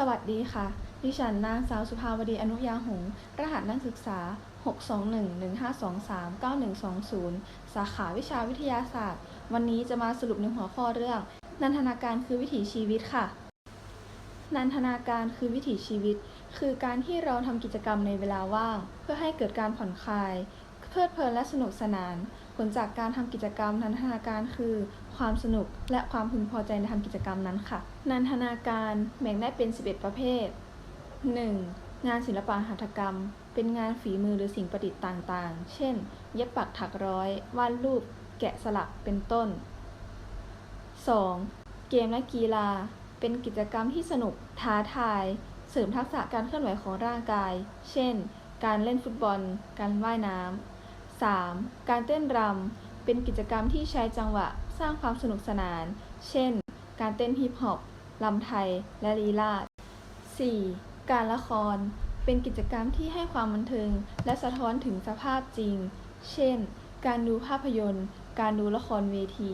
สวัสดีค่ะ ดิฉันนางสาวสุภาวดีอนุยาหง รหัสนักศึกษา 62115239120 สาขาวิชาวิทยาศาสตร์ วันนี้จะมาสรุปในหัวข้อเรื่อง นันทนาการคือวิถีชีวิตค่ะ นันทนาการคือวิถีชีวิต คือการที่เราทำกิจกรรมในเวลาว่าง เพื่อให้เกิดการผ่อนคลาย เพลิดเพลินและสนุกสนาน ผลจากการทำกิจกรรมนันทนาการคือ ความสนุกและความพึงพอใจในทำกิจกรรมนั้นค่ะ นันทนาการแบ่งได้เป็น 11 ประเภท 1. งานศิลปะหัตถกรรม เป็นงานฝีมือหรือสิ่งประดิษฐ์ต่างๆ เช่น เย็บปักถักร้อย วาดรูป แกะสลักเป็นต้น 2. เกมและกีฬา เป็นกิจกรรมที่สนุกท้าทาย เสริมทักษะการเคลื่อนไหวของร่างกาย เช่น การเล่นฟุตบอล การว่ายน้ำ 3. การเต้นรำ เป็นกิจกรรมที่ใช้จังหวะสร้างความสนุกสนาน เช่น การเต้นฮิปฮอปลำไทย และลีลาศ 4. การละคร เป็นกิจกรรมที่ให้ความบันเทิง และสะท้อนถึงสภาพจริง เช่น การดูภาพยนตร์ การดูละครเวที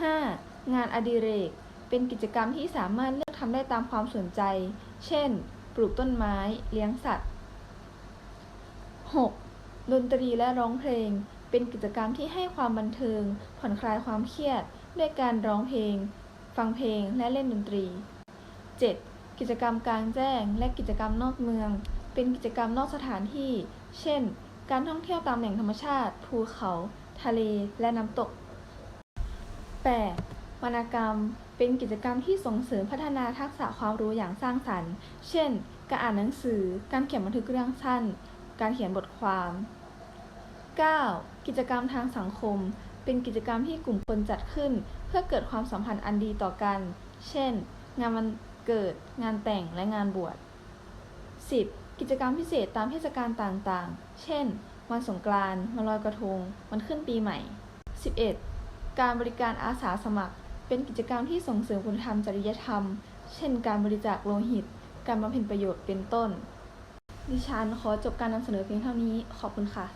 5. งานอดิเรก เป็นกิจกรรมที่สามารถเลือกทำได้ตามความสนใจ เช่น ปลูกต้นไม้ เลี้ยงสัตว์ 6. ดนตรีและร้องเพลง เป็นกิจกรรมที่ให้ความบันเทิง ผ่อนคลายความเครียด ด้วยการร้องเพลง ฟังเพลงและเล่นดนตรี 7. กิจกรรมกลางแจ้ง และกิจกรรมนอกเมือง เป็นกิจกรรมนอกสถานที่ เช่น การท่องเที่ยวตามแหล่งธรรมชาติ ภูเขา ทะเล และน้ำตก 8. วรรณกรรม เป็นกิจกรรมที่ส่งเสริมพัฒนาทักษะความรู้อย่างสร้างสรรค์ เช่น การอ่านหนังสือ การเขียนบันทึกเรื่องสั้น การเขียนบทความ 9. กิจกรรมทางสังคม เป็นกิจกรรมที่กลุ่มคนจัดขึ้น เพื่อเกิดความสัมพันธ์อันดีต่อกัน เช่น งานวันเกิด งานแต่ง และงานบวช 10. กิจกรรมพิเศษตามเทศกาลต่างๆ เช่น วันสงกรานต์วันลอยกระทง วันขึ้นปีใหม่ 11. การบริการอาสาสมัคร เป็นกิจกรรมที่ส่งเสริมคุณธรรมจริยธรรม เช่น การบริจาคโลหิต การบำเพ็ญประโยชน์เป็นต้น ดิฉันขอจบการนำเสนอเพียงเท่านี้ ขอบคุณค่ะ